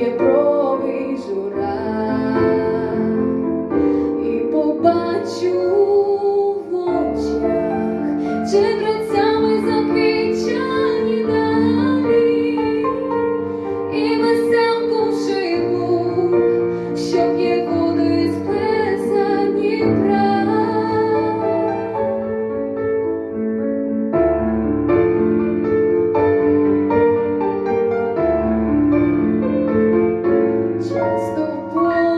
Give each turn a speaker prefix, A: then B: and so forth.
A: з'єднує брови жура. І побачу world.